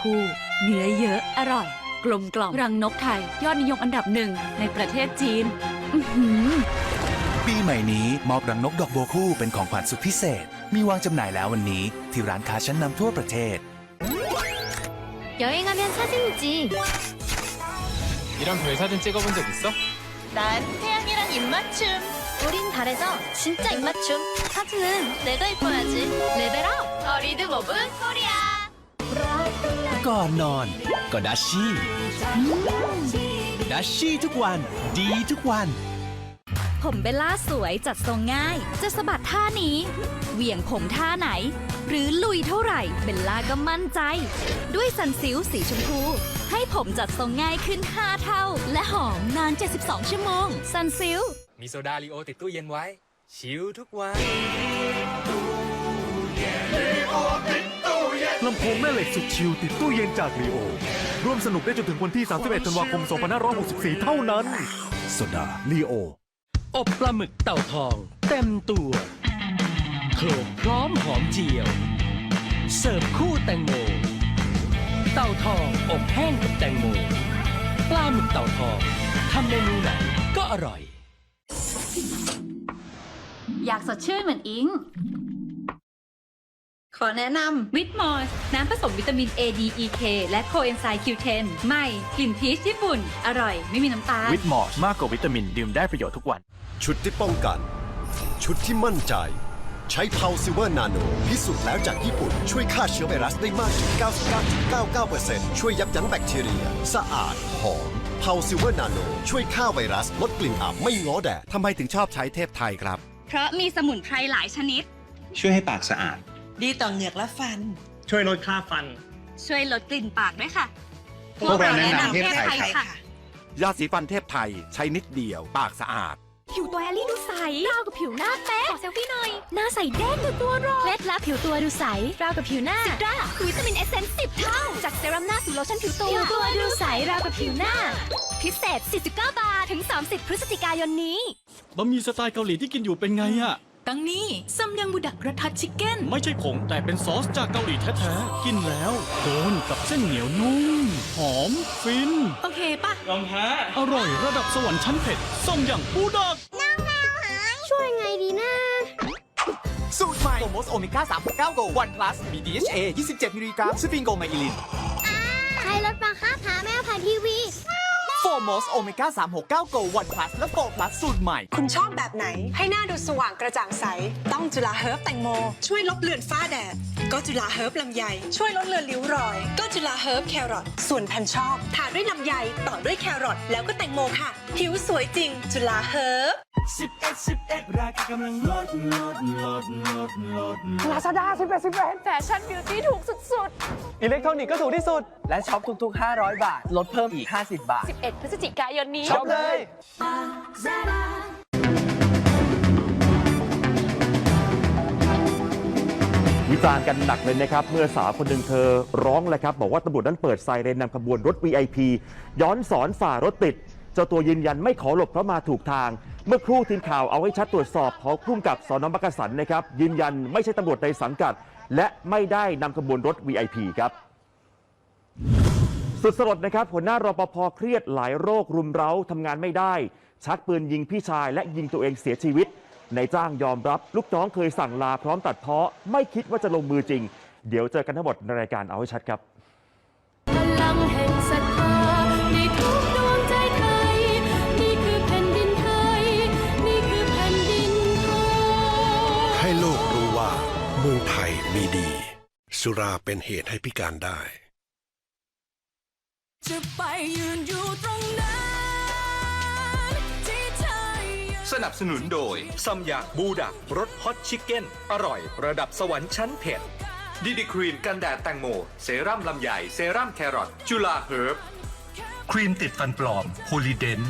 คู่ เนื้อเยอะอร่อย กลมกล่อมรังนกไทย ยอดนิยมอันดับหนึ่งในประเทศจีน อื้อหือ ปีใหม่นี้มอบรังนกดอกบัวคู่เป็นของขวัญสุดพิเศษ มีวางจำหน่ายแล้ววันนี้ ที่ร้านค้าชั้นนำทั่วประเทศ 여행하면 사진이지. 이런 별 사진 찍어본 적 있어? 난 태양이랑 입맞춤. 우린 달에서 진짜 입맞춤. 사진은 내가 이뻐야지. 레벨업. 어리드 모브 코리아. ก่อนนอน ก็ดัชชี่ดัชชี่ทุกวัน ดีทุกวัน ผมเบลล่าสวยจัดทรงง่าย จะสะบัดท่านี้ เหวี่ยงผมท่าไหน หรือลุยเท่าไหร่เบลล่าก็มั่นใจ ด้วยสันซิลสีชมพู ให้ผมจัดทรงง่ายขึ้น 5 เท่า และหอมนาน 72 ชั่วโมง สันซิล มีโซดาลีโอติดตู้เย็นไว้ ชิลทุกวัน ลำโพงแม่เหล็กสุดชิลติดตู้เย็นจากลีโอ ร่วมสนุกได้จนถึงวันที่ 31 ธันวาคม 2564 เท่านั้นโซดาลีโอ อบปลาหมึกเต่าทอง เต็มตัวโขลกพร้อมหอมเจียว เสิร์ฟคู่แตงโม เต่าทองอบแห้งกับแตงโม ปลาหมึกเต่าทองทำเมนูไหนก็อร่อย อยากสดชื่นเหมือนอิง ขอแนะนวิตมอสน้ำผสมวิตามิน A D E K และโคเอนไซม์ Q10 ใหม่กลิ่นพีชญี่ปุ่น อร่อย ไม่มีน้ำตาล วิตมอร์มากกว่าวิตามินดื่มได้ประโยชน์ทุกวัน ชุดที่ป้องกัน ชุดที่มั่นใจ ใช้เพาซิเวอร์นาโนพิสูจน์แล้วจากญี่ปุ่น ช่วยฆ่าเชื้อไวรัสได้มากถึง 99.99%ช่วยยับยั้งแบคทีเรีย สะอาดหอมเพาซิเวอร์นาโนช่วยฆ่าไวรัสลดกลิ่นอับไม่ง้อแดดทำไมถึงชอบใช้เทพไทยครับ เพราะมีสมุนไพรหลายชนิด ช่วยให้ปากสะอาดำ ดีต่อเหงือกและฟัน ช่วยลดค่าฟัน ช่วยลดกลิ่นปากด้วยค่ะ พวกเราแนะนำเทพไทยค่ะ ยาสีฟันเทพไทยใช้นิดเดียวปากสะอาด ผิวตัวแอลลี่ดูใสราวกับผิวหน้าแป๊ะขอเซลฟี่หน่อย หน้าใสเด้งดูตัวรอเคล็ดลับผิวตัวดูใสราวกับผิวหน้าซิตราวิตามินเอเซนสิบเท่า จากเซรั่มหน้าสู่โลชั่นผิวตัว ผิวตัวดูใสราวกับผิวหน้า พิเศษ 49 บาท ถึง 30 พฤศจิกายนนี้ บะหมี่สไตล์เกาหลีที่กินอยู่เป็นไงอะ ตั้งนี้ซัมยังบุดักกระทัดชิคเก้น ไม่ใช่ผงแต่เป็นซอสจากเกาหลีแท้ๆ กินแล้วโดนกับเส้นเหนียวนุ่ม หอม ฟิน โอเคปะรองท้าอร่อยระดับสวรรค์ชั้นเผ็ดส่งอย่างปูดัก ช่วยไงดีนะ สูตรใหม่โฟมอสโอเมก้า369 Go One Plus มี DHA 27 มิลลิกรัมสฟิงโกไมอิลินใช้รถบังคับหาแมวผ่านทีวี โมอสโอเมก้า369โกวันพลัสและ4 Plus สูตรใหม่ คุณชอบแบบไหน ให้หน้าดูสว่างกระจ่างใส ต้องจุฬาเฮิร์บแตงโม ช่วยลบเลือนฝ้าแดด ก็จุฬาเฮิร์บลำไย ช่วยลดเลือนริ้วรอย ก็จุฬาเฮิร์บแครอทส่วนแผ่นชอบทาด้วยลำไยต่อด้วยแครอทแล้วก็แตงโมค่ะ ผิวสวยจริง จุฬาเฮิร์บลาซาด้า11 11แฟชั่นบิวตี้ถูกสุดๆ อิเล็กทรอนิกส์ก็ถูกที่สุด และช็อปทุกๆ 500 บาท ลดเพิ่มอีก 50 บาท 11 พฤศจิกายนนี้ช็อปเลย วิจารณ์กันหนักเลยนะครับ เมื่อสาวคนหนึ่งเธอร้องเลยครับ บอกว่าตำรวจนั้นเปิดไซเรนนำขบวนรถ VIP ย้อนสอนฝ่ารถติด เจ้าตัวยืนยันไม่ขอหลบเพราะมาถูกทาง เมื่อครู่ทีมข่าวเอาให้ชัดตรวจสอบพอพุ่มกับสอนอมักกะสันนะครับ ยืนยันไม่ใช่ตำรวจในสังกัด และไม่ได้นำขบวนรถ VIP ครับสุดสลดนะครับหัวหน้ารปภเครียดหลายโรครุมเร้าทำงานไม่ได้ ชักปืนยิงพี่ชายและยิงตัวเองเสียชีวิต นายจ้างยอมรับ ลูกน้องเคยสั่งลาพร้อมตัดเพาะ ไม่คิดว่าจะลงมือจริง เดี๋ยวเจอกันทั้งหมดในรายการเอาให้ชัดครับพลังแห่งศรัทธาในทุกดวงใจไทยนี่คือแผ่นดินไทยนี่คือแผ่นดินไทยให้โลกรู้ว่าเมืองไทยมีดี สุราเป็นเหตุให้พิการได้ จะไปยืนอยู่ตรงนั้น สนับสนุนโดยซัมยาบูดักรสฮอตชิคเก้น อร่อย ระดับสวรรค์ชั้นเผ็ดดีดีครีมกันแดดแตงโม เซรั่มลำไยเซรั่มแครอทจุลาเฮิร์บ ครีมติดฟันปลอมโพลีเดน